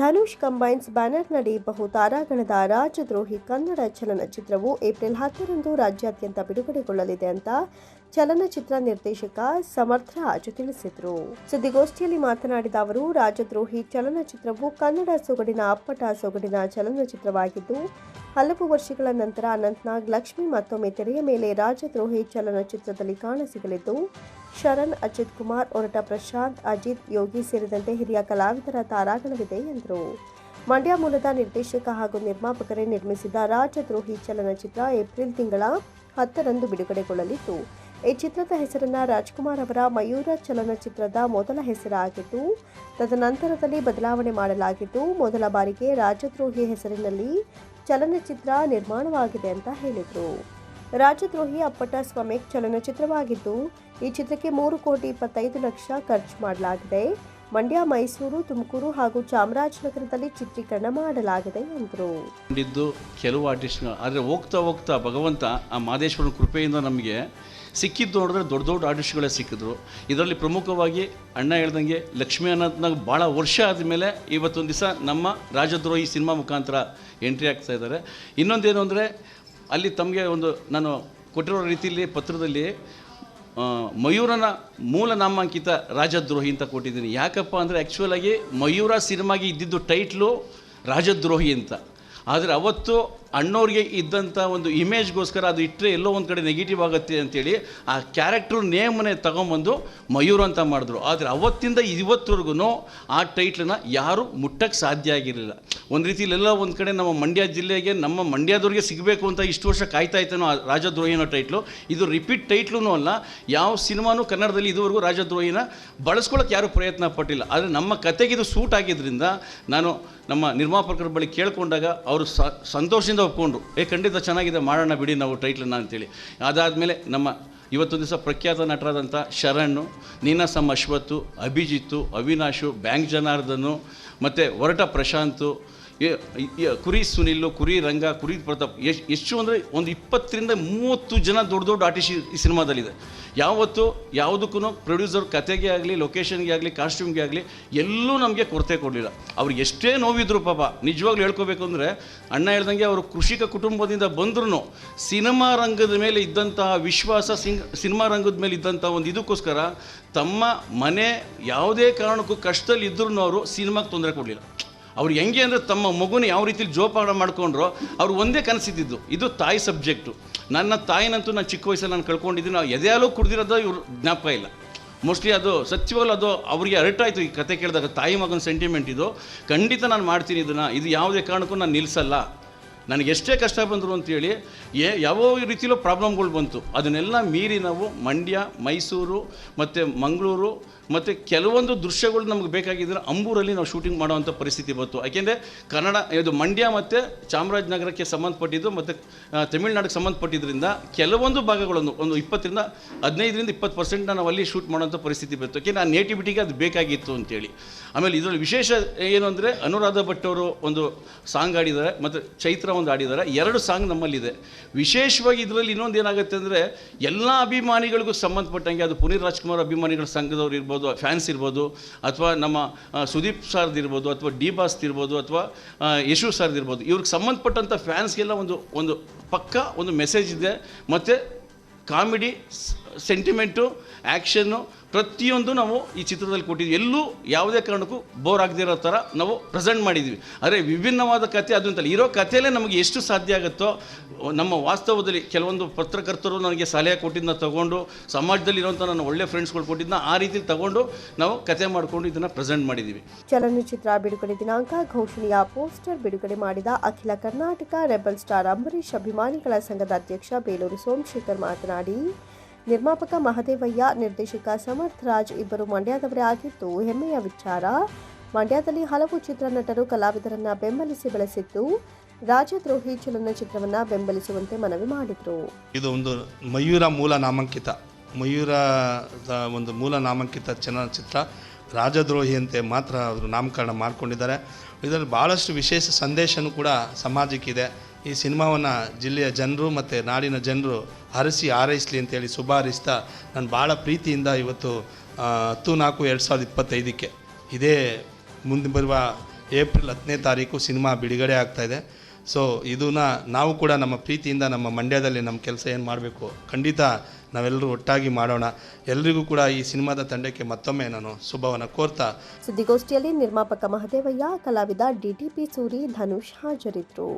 Dhanush combines ಬ್ಯಾನರ್ನಡಿ ಬಹು ತಾರಾಗಣದ ರಾಜದ್ರೋಹಿ ಕನ್ನಡ ಚಲನಚಿತ್ರವು April ಹತ್ತರಂದು ರಾಜ್ಯಾದ್ಯಂತ ಬಿಡುಗಡೆಗೊಳ್ಳಲಿದೆ ಅಂತ ಚಲನಚಿತ್ರ ನಿರ್ದೇಶಕ ಸಮರ್ಥ ರಾಜ್ ತಿಳಿಸಿದರು. ಸುದ್ದಿಗೋಷ್ಠಿಯಲ್ಲಿ ಮಾತನಾಡಿದ ಅವರು, ರಾಜದ್ರೋಹಿ ಚಲನಚಿತ್ರವು ಕನ್ನಡ ಸೊಗಡಿನ ಅಪ್ಪಟ ಸೊಗಡಿನ ಚಲನಚಿತ್ರವಾಗಿದ್ದು ಹಲವು ವರ್ಷಗಳ ನಂತರ ಅನಂತ್ನಾಗ್ ಲಕ್ಷ್ಮಿ ಮತ್ತೊಮ್ಮೆ ತೆರೆಯ ಮೇಲೆ ರಾಜದ್ರೋಹಿ ಚಲನಚಿತ್ರದಲ್ಲಿ ಕಾಣಸಿಗಲಿದ್ದು, ಶರಣ್ ಅಜಿತ್ ಕುಮಾರ್ ಒರಟ ಪ್ರಶಾಂತ್, ಅಜಿತ್, ಯೋಗಿ ಸೇರಿದಂತೆ ಹಿರಿಯ ಕಲಾವಿದರ ತಾರಾಗಣವಿದೆ ಎಂದರು. ಮಂಡ್ಯ ಮೂಲದ ನಿರ್ದೇಶಕ ಹಾಗೂ ನಿರ್ಮಾಪಕರೇ ನಿರ್ಮಿಸಿದ ರಾಜದ್ರೋಹಿ ಚಲನಚಿತ್ರ ಏಪ್ರಿಲ್ ತಿಂಗಳ ಹತ್ತರಂದು ಬಿಡುಗಡೆಗೊಳ್ಳಲಿದ್ದು, ಈ ಚಿತ್ರದ ಹೆಸರನ್ನ ರಾಜ್ಕುಮಾರ್ ಅವರ ಮಯೂರ ಚಲನಚಿತ್ರದ ಮೊದಲ ಹೆಸರಾಗಿದ್ದು, ತದನಂತರದಲ್ಲಿ ಬದಲಾವಣೆ ಮಾಡಲಾಗಿದ್ದು, ಮೊದಲ ಬಾರಿಗೆ ರಾಜದ್ರೋಹಿ ಹೆಸರಿನಲ್ಲಿ ಚಲನಚಿತ್ರ ನಿರ್ಮಾಣವಾಗಿದೆ ಅಂತ ಹೇಳಿದರು. ರಾಜದ್ರೋಹಿ ಅಪ್ಪಟ ಸ್ವಾಮಿ ಚಲನಚಿತ್ರವಾಗಿದ್ದು, ಈ ಚಿತ್ರಕ್ಕೆ ಮೂರು ಕೋಟಿ ಇಪ್ಪತ್ತೈದು ಲಕ್ಷ ಖರ್ಚು ಮಾಡಲಾಗಿದೆ. ಮಂಡ್ಯ, ಮೈಸೂರು, ತುಮಕೂರು ಹಾಗೂ ಚಾಮರಾಜನಗರದಲ್ಲಿ ಚಿತ್ರೀಕರಣ ಮಾಡಲಾಗಿದೆ ಎಂದರು. ಕೆಲವು ಆರ್ಟಿಸ್ಟ್ ಆದರೆ ಹೋಗ್ತಾ ಹೋಗ್ತಾ ಭಗವಂತ ಆ ಮಾದೇಶ್ವರನ ಕೃಪೆಯಿಂದ ನಮಗೆ ಸಿಕ್ಕಿದ್ದು ನೋಡಿದ್ರೆ ದೊಡ್ಡ ದೊಡ್ಡ ಆರ್ಟಿಸ್ಟ್ಗಳೇ ಸಿಕ್ಕಿದ್ರು. ಇದರಲ್ಲಿ ಪ್ರಮುಖವಾಗಿ ಅಣ್ಣ ಹೇಳ್ದಂಗೆ ಲಕ್ಷ್ಮೀ ಅನಂತ್ನಾಗ ಭಾಳ ವರ್ಷ ಆದಮೇಲೆ ಇವತ್ತೊಂದು ದಿವಸ ನಮ್ಮ ರಾಜದ್ರೋಹಿ ಸಿನಿಮಾ ಮುಖಾಂತರ ಎಂಟ್ರಿ ಆಗ್ತಾ ಇದ್ದಾರೆ. ಇನ್ನೊಂದೇನು ಅಂದರೆ ಅಲ್ಲಿ ತಮಗೆ ಒಂದು ನಾನು ಕೊಟ್ಟಿರೋ ರೀತಿಯಲ್ಲಿ ಪತ್ರದಲ್ಲಿ ಮಯೂರನ ಮೂಲ ನಾಮಾಂಕಿತ ರಾಜದ್ರೋಹಿ ಅಂತ ಕೊಟ್ಟಿದ್ದೀನಿ. ಯಾಕಪ್ಪ ಅಂದರೆ ಆ್ಯಕ್ಚುಲಾಗಿ ಮಯೂರ ಸಿನಿಮಾಗೆ ಇದ್ದಿದ್ದು ಟೈಟ್ಲು ರಾಜದ್ರೋಹಿ ಅಂತ. ಆದರೆ ಅವತ್ತು ಅಣ್ಣವ್ರಿಗೆ ಇದ್ದಂಥ ಒಂದು ಇಮೇಜ್ಗೋಸ್ಕರ ಅದು ಇಟ್ಟರೆ ಎಲ್ಲೋ ಒಂದು ಕಡೆ ನೆಗೆಟಿವ್ ಆಗುತ್ತೆ ಅಂತೇಳಿ ಆ ಕ್ಯಾರೆಕ್ಟ್ರ್ ನೇಮನ್ನೇ ತಗೊಂಬಂದು ಮಯೂರ್ ಅಂತ ಮಾಡಿದ್ರು. ಆದರೆ ಅವತ್ತಿಂದ ಇವತ್ತವರೆಗೂ ಆ ಟೈಟ್ಲನ್ನ ಯಾರೂ ಮುಟ್ಟಕ್ಕೆ ಸಾಧ್ಯ ಆಗಿರಲಿಲ್ಲ. ಒಂದು ರೀತಿಯಲ್ಲಿ ಎಲ್ಲ ಒಂದು ಕಡೆ ನಮ್ಮ ಮಂಡ್ಯ ಜಿಲ್ಲೆಗೆ, ನಮ್ಮ ಮಂಡ್ಯದವ್ರಿಗೆ ಸಿಗಬೇಕು ಅಂತ ಇಷ್ಟು ವರ್ಷ ಕಾಯ್ತಾ ಇತ್ತೇನೋ ಆ ರಾಜದ್ರೋಹಿ ಅನ್ನೋ ಟೈಟ್ಲು ಇದು ರಿಪೀಟ್ ಟೈಟ್ಲೂ ಅಲ್ಲ, ಯಾವ ಸಿನಿಮಾನೂ ಕನ್ನಡದಲ್ಲಿ ಇದುವರೆಗೂ ರಾಜದ್ರೋಹಿನ ಬಳಸ್ಕೊಳ್ಳೋಕೆ ಯಾರೂ ಪ್ರಯತ್ನ ಪಟ್ಟಿಲ್ಲ. ಆದರೆ ನಮ್ಮ ಕತೆಗೆ ಇದು ಸೂಟ್ ಆಗಿದ್ದರಿಂದ ನಾನು ನಮ್ಮ ನಿರ್ಮಾಪಕರ ಬಳಿ ಕೇಳಿಕೊಂಡಾಗ ಅವರು ಸ ಸಂತೋಷದಿಂದ ಒಪ್ಕೊಂಡ್ರು. ಏ, ಖಂಡಿತ ಚೆನ್ನಾಗಿದೆ, ಮಾಡೋಣ ಬಿಡಿ ನಾವು ಟೈಟ್ಲನ್ನ ಅಂತೇಳಿ. ಅದಾದಮೇಲೆ ನಮ್ಮ ಇವತ್ತೊಂದು ದಿವಸ ಪ್ರಖ್ಯಾತ ನಟರಾದಂಥ ಶರಣ್ ನೀನಾಸಮ್ ಅಶ್ವತ್ತು, ಅಭಿಜಿತ್ತು, ಅವಿನಾಶು, ಬ್ಯಾಂಕ್ ಜನಾರ್ದನು, ಮತ್ತು ಹೊರಟ ಪ್ರಶಾಂತು ಕುರಿ ಸುನಿಲ್ಲು ಕುರಿ ರಂಗ, ಕುರಿ ಪ್ರತಾಪ್, ಎಷ್ಟು ಎಷ್ಟು ಅಂದರೆ ಒಂದು ಇಪ್ಪತ್ತರಿಂದ ಮೂವತ್ತು ಜನ ದೊಡ್ಡ ದೊಡ್ಡ ಆರ್ಟಿಸ್ಟ್ ಈ ಸಿನಿಮಾದಲ್ಲಿದೆ. ಯಾವತ್ತು ಯಾವುದಕ್ಕೂ ಪ್ರೊಡ್ಯೂಸರ್ ಕತೆಗೆ ಆಗಲಿ ಲೊಕೇಶನ್ಗೆ ಆಗಲಿ ಕಾಸ್ಟ್ಯೂಮ್ಗೆ ಆಗಲಿ, ಎಲ್ಲೂ ನಮಗೆ ಕೊರತೆ ಕೊಡಲಿಲ್ಲ. ಅವ್ರು ಎಷ್ಟೇ ನೋವಿದ್ರು ಪಾಪ, ನಿಜವಾಗ್ಲೂ ಹೇಳ್ಕೋಬೇಕು ಅಂದರೆ, ಅಣ್ಣ ಹೇಳ್ದಂಗೆ ಅವರು ಕೃಷಿಕ ಕುಟುಂಬದಿಂದ ಬಂದ್ರೂ ಸಿನಿಮಾ ರಂಗದ ಮೇಲೆ ಇದ್ದಂತಹ ವಿಶ್ವಾಸ ಸಿಂಗ್ ಸಿನಿಮಾ ರಂಗದ ಮೇಲೆ ಇದ್ದಂಥ ಒಂದು ಇದಕ್ಕೋಸ್ಕರ ತಮ್ಮ ಮನೆ ಯಾವುದೇ ಕಾರಣಕ್ಕೂ ಕಷ್ಟದಲ್ಲಿ ಇದ್ರೂ ಅವರು ಸಿನಿಮಾಗೆ ತೊಂದರೆ ಕೊಡಲಿಲ್ಲ. ಅವ್ರು ಹೆಂಗೆ ಅಂದರೆ ತಮ್ಮ ಮಗುನ ಯಾವ ರೀತಿಲಿ ಜೋಪಾನ ಮಾಡ್ಕೊಂಡ್ರೋ, ಅವ್ರು ಒಂದೇ ಕನಸಿದ್ದು ಇದು ತಾಯಿ ಸಬ್ಜೆಕ್ಟು. ನನ್ನ ತಾಯಿನಂತೂ ನಾನು ಚಿಕ್ಕ ವಯಸ್ಸಲ್ಲಿ ನಾನು ಕಳ್ಕೊಂಡಿದ್ದೀನಿ. ನಾವು ಎದೆಯಾಲೂ ಕುಡ್ದಿರೋದು ಇವ್ರು ಜ್ಞಾಪಕ ಇಲ್ಲ. ಮೋಸ್ಟ್ಲಿ ಅದು ಸತ್ಯವಾಗಲೂ ಅದು ಅವರಿಗೆ ಅರ್ಟ್ ಆಯಿತು ಈ ಕತೆ ಕೇಳಿದಾಗ ತಾಯಿ ಮಗನ ಸೆಂಟಿಮೆಂಟ್ ಇದು. ಖಂಡಿತ ನಾನು ಮಾಡ್ತೀನಿ ಇದನ್ನು. ಇದು ಯಾವುದೇ ಕಾರಣಕ್ಕೂ ನಾನು ನಿಲ್ಲಿಸಲ್ಲ ನನಗೆ ಎಷ್ಟೇ ಕಷ್ಟ ಬಂದರು ಅಂತೇಳಿ ಏ ಯಾವ ರೀತಿಲೂ ಪ್ರಾಬ್ಲಮ್ಗಳು ಬಂತು. ಅದನ್ನೆಲ್ಲ ಮೀರಿ ನಾವು ಮಂಡ್ಯ, ಮೈಸೂರು ಮತ್ತು ಮಂಗಳೂರು ಮತ್ತು ಕೆಲವೊಂದು ದೃಶ್ಯಗಳು ನಮಗೆ ಬೇಕಾಗಿದ್ದರೆ ಅಂಬೂರಲ್ಲಿ ನಾವು ಶೂಟಿಂಗ್ ಮಾಡುವಂಥ ಪರಿಸ್ಥಿತಿ ಬಂತು. ಯಾಕೆಂದರೆ ಕನ್ನಡ ಇದು ಮಂಡ್ಯ ಮತ್ತು ಚಾಮರಾಜನಗರಕ್ಕೆ ಸಂಬಂಧಪಟ್ಟಿದ್ದು ಮತ್ತು ತಮಿಳ್ನಾಡಿಗೆ ಸಂಬಂಧಪಟ್ಟಿದ್ದರಿಂದ ಕೆಲವೊಂದು ಭಾಗಗಳನ್ನು ಒಂದು ಇಪ್ಪತ್ತರಿಂದ ಹದಿನೈದರಿಂದ ಇಪ್ಪತ್ತು ಪರ್ಸೆಂಟ್ನ ನಾವು ಅಲ್ಲಿ ಶೂಟ್ ಮಾಡೋಂಥ ಪರಿಸ್ಥಿತಿ ಬಂತು. ಯಾಕೆಂದರೆ ನಾನು ನೇಟಿವಿಟಿಗೆ ಅದು ಬೇಕಾಗಿತ್ತು ಅಂತೇಳಿ. ಆಮೇಲೆ ಇದರಲ್ಲಿ ವಿಶೇಷ ಏನು ಅಂದರೆ ಅನುರಾಧ ಭಟ್ ಅವರು ಒಂದು ಸಾಂಗ್ ಆಡಿದ್ದಾರೆ ಮತ್ತು ಚೈತ್ರ ಒಂದು ಆಡಿದ್ದಾರೆ, ಎರಡು ಸಾಂಗ್ ನಮ್ಮಲ್ಲಿದೆ. ವಿಶೇಷವಾಗಿ ಇದರಲ್ಲಿ ಇನ್ನೊಂದು ಏನಾಗುತ್ತೆ ಅಂದರೆ, ಎಲ್ಲ ಅಭಿಮಾನಿಗಳಿಗೂ ಸಂಬಂಧಪಟ್ಟಂಗೆ ಅದು ಪುನೀತ್ ರಾಜ್ಕುಮಾರ್ ಅಭಿಮಾನಿಗಳ ಸಂಘದವ್ರು ಇರ್ಬೋದು, ಫ್ಯಾನ್ಸ್ ಇರ್ಬೋದು, ಅಥವಾ ನಮ್ಮ ಸುದೀಪ್ ಸರ್ದು ಇರ್ಬೋದು, ಅಥವಾ ಡಿ ಬಾಸ್ ಇರ್ಬೋದು, ಅಥವಾ ಯಶು ಸರ್ದು ಇರ್ಬೋದು. ಇವ್ರಿಗೆ ಸಂಬಂಧಪಟ್ಟಂಥ ಫ್ಯಾನ್ಸ್ಗೆಲ್ಲ ಒಂದು ಒಂದು ಪಕ್ಕ ಒಂದು ಮೆಸೇಜ್ ಇದೆ. ಮತ್ತು ಕಾಮಿಡಿ ಸೆಂಟಿಮೆಂಟು ಆ್ಯಕ್ಷನ್ನು ಪ್ರತಿಯೊಂದು ನಾವು ಈ ಚಿತ್ರದಲ್ಲಿ ಕೊಟ್ಟಿದ್ವಿ. ಎಲ್ಲೂ ಯಾವುದೇ ಕಾರಣಕ್ಕೂ ಬೋರ್ ಆಗದೇ ಇರೋ ಥರ ನಾವು ಪ್ರೆಸೆಂಟ್ ಮಾಡಿದ್ವಿ. ಆದರೆ ವಿಭಿನ್ನವಾದ ಕತೆ ಅದು ಅಂತಲ್ಲ. ಇರೋ ಕಥೆಯಲ್ಲೇ ನಮಗೆ ಎಷ್ಟು ಸಾಧ್ಯ ಆಗುತ್ತೋ, ನಮ್ಮ ವಾಸ್ತವದಲ್ಲಿ ಕೆಲವೊಂದು ಪತ್ರಕರ್ತರು ನನಗೆ ಸಲಹೆ ಕೊಟ್ಟಿದ್ದನ್ನ ತಗೊಂಡು, ಸಮಾಜದಲ್ಲಿ ಇರೋಂಥ ನನ್ನ ಒಳ್ಳೆ ಫ್ರೆಂಡ್ಸ್ಗಳು ಕೊಟ್ಟಿದ್ದನ್ನ ಆ ರೀತಿ ತಗೊಂಡು ನಾವು ಕತೆ ಮಾಡಿಕೊಂಡು ಇದನ್ನು ಪ್ರೆಸೆಂಟ್ ಮಾಡಿದ್ದೀವಿ. ಚಲನಚಿತ್ರ ಬಿಡುಗಡೆ ದಿನಾಂಕ, ಘೋಷಣೆಯ ಪೋಸ್ಟರ್ ಬಿಡುಗಡೆ ಮಾಡಿದ ಅಖಿಲ ಕರ್ನಾಟಕ ರೆಬಲ್ ಸ್ಟಾರ್ ಅಂಬರೀಷ್ ಅಭಿಮಾನಿಗಳ ಸಂಘದ ಅಧ್ಯಕ್ಷ ಬೇಲೂರು ಸೋಮಶೇಖರ್ ಮಾತನಾಡಿ ನಿರ್ಮಾಪಕ ಮಹದೇವಯ್ಯ, ನಿರ್ದೇಶಕ ಸಮರ್ಥರಾಜ್ ಇಬ್ಬರು ಮಂಡ್ಯದವರೇ ಆಗಿದ್ದು, ಹೆಮ್ಮೆಯ ವಿಚಾರ. ಮಂಡ್ಯದಲ್ಲಿ ಹಲವು ಚಿತ್ರನಟರು ಕಲಾವಿದರನ್ನ ಬೆಂಬಲಿಸಿ ಬೆಳೆಸಿದ್ದು ರಾಜದ್ರೋಹಿ ಚಲನಚಿತ್ರವನ್ನ ಬೆಂಬಲಿಸುವಂತೆ ಮನವಿ ಮಾಡಿದರು. ಇದು ಒಂದು ಮಯೂರ ಮೂಲ ನಾಮಾಂಕಿತ. ಮಯೂರದ ಒಂದು ಮೂಲ ನಾಮಾಂಕಿತ ಚಲನಚಿತ್ರ. ರಾಜದ್ರೋಹಿ ಅಂತೆ ಮಾತ್ರ ಅವರು ನಾಮಕರಣ ಮಾಡಿಕೊಂಡಿದ್ದಾರೆ. ಇದರಲ್ಲಿ ಭಾಳಷ್ಟು ವಿಶೇಷ ಸಂದೇಶನೂ ಕೂಡ ಸಮಾಜಕ್ಕಿದೆ ಈ ಸಿನಿಮಾವನ್ನು ಜಿಲ್ಲೆಯ ಜನರು ಮತ್ತು ನಾಡಿನ ಜನರು ಹರಿಸಿ ಹಾರೈಸಲಿ ಅಂತೇಳಿ ಶುಭ ಹಾರೈಸ್ತಾ ನಾನು ಭಾಳ ಪ್ರೀತಿಯಿಂದ ಇವತ್ತು ಹತ್ತು ನಾಲ್ಕು ಎರಡು ಸಾವಿರದ ಇಪ್ಪತ್ತೈದಕ್ಕೆ ಇದೇ ಮುಂದೆ ಬರುವ ಏಪ್ರಿಲ್ ಹತ್ತನೇ ತಾರೀಕು ಸಿನಿಮಾ ಬಿಡುಗಡೆ ಆಗ್ತಾಯಿದೆ ಸೊ ಇದನ್ನ ನಾವು ಕೂಡ ನಮ್ಮ ಪ್ರೀತಿಯಿಂದ ನಮ್ಮ ಮಂಡ್ಯದಲ್ಲಿ ನಮ್ಮ ಕೆಲಸ ಏನು ಮಾಡಬೇಕು ಖಂಡಿತ ನಾವೆಲ್ಲರೂ ಒಟ್ಟಾಗಿ ಮಾಡೋಣ. ಎಲ್ರಿಗೂ ಕೂಡ ಈ ಸಿನಿಮಾದ ತಂಡಕ್ಕೆ ಮತ್ತೊಮ್ಮೆ ನಾನು ಶುಭವನ್ನು ಕೋರ್ತಾ. ಸುದ್ದಿಗೋಷ್ಠಿಯಲ್ಲಿ ನಿರ್ಮಾಪಕ ಮಹದೇವಯ್ಯ, ಕಲಾವಿದ ಡಿಟಿಪಿ ಸೂರಿ ಧನುಷ್ ಹಾಜರಿದ್ದರು